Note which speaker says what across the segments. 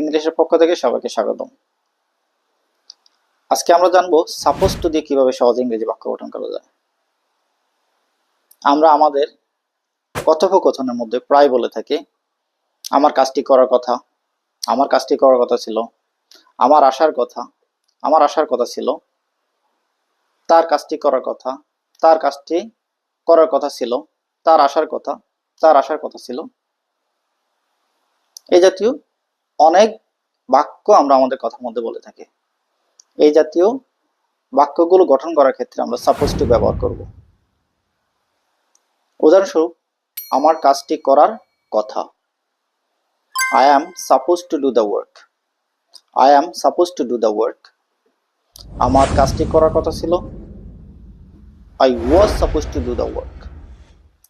Speaker 1: ইংলিশের পক্ষ থেকে সবাইকে স্বাগতম। আজকে আমরা জানব সাপোজ টু দিয়ে ইংরেজি বাক্য গঠন করা যায়। আমরা আমাদের কথোপকথনের মধ্যে প্রায় বলে থাকি, আমার কাজটি করার কথা, আমার কাজটি করার কথা ছিল, আমার আসার কথা, আমার আসার কথা ছিল, তার কাজটি করার কথা, তার কাজটি করার কথা ছিল, তার আসার কথা, তার আসার কথা ছিল এই জাতীয় অনেক বাক্য আমরা আমাদের কথার মধ্যে বলে থাকি। এই জাতীয় বাক্যগুলো গঠন করার ক্ষেত্রে আমরা সাপোজ টু ব্যবহার করব। উদাহরণস্বরূপ, আমার কাজটি করার কথা। I am suppose to do the work I am suppose to do the work আমার কাজটি করার কথা ছিল। I was suppose to do the work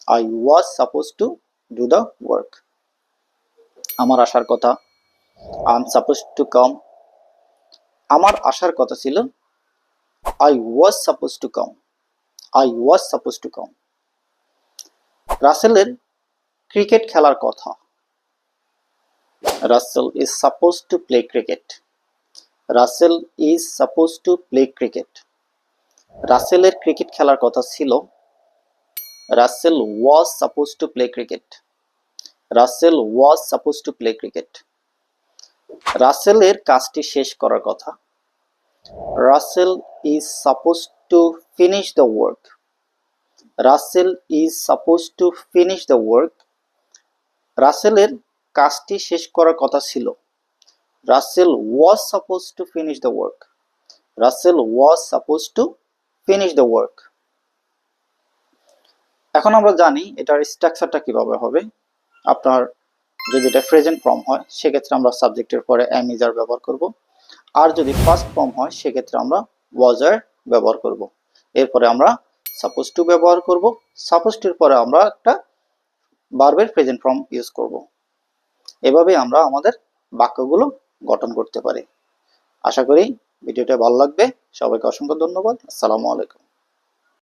Speaker 1: I was suppose to do the work আমার আসার কথা। আই সাপোজ টু কাম আমার আসার কথা ছিল I was suppose to come I was suppose to come রাসেলের ক্রিকেট খেলার কথা। Russell is suppose to play cricket Russell is suppose to play cricket রাসেলের ক্রিকেট খেলার কথা ছিল, Russell was suppose to play cricket Russell was suppose to play cricket. রাসেলের কাজটি শেষ করার কথা। Russell is suppose to finish the work. Russell is suppose to finish the work. রাসেলের কাজটি শেষ করার কথা ছিল। Russell was suppose to finish the work. Russell was suppose to finish the work. এখন আমরা জানি এটার স্ট্রাকচারটা কীভাবে হবে। আপনার যদি এটা প্রেজেন্ট ফর্ম হয়, সেক্ষেত্রে আমরা সাবজেক্টের পরে এম ইজার ব্যবহার করব। আর যদি ফার্স্ট ফর্ম হয়, সেক্ষেত্রে আমরা ওয়াজার ব্যবহার করব। এরপরে আমরা সাপোজ টু ব্যবহার করব। সাপোজ টুর পরে আমরা একটা বার্বের প্রেজেন্ট ফর্ম ইউজ করব। এভাবে আমরা আমাদের বাক্যগুলো গঠন করতে পারি। আশা করি ভিডিওটা ভালো লাগবে। সবাইকে অসংখ্য ধন্যবাদ। আসসালামু আলাইকুম।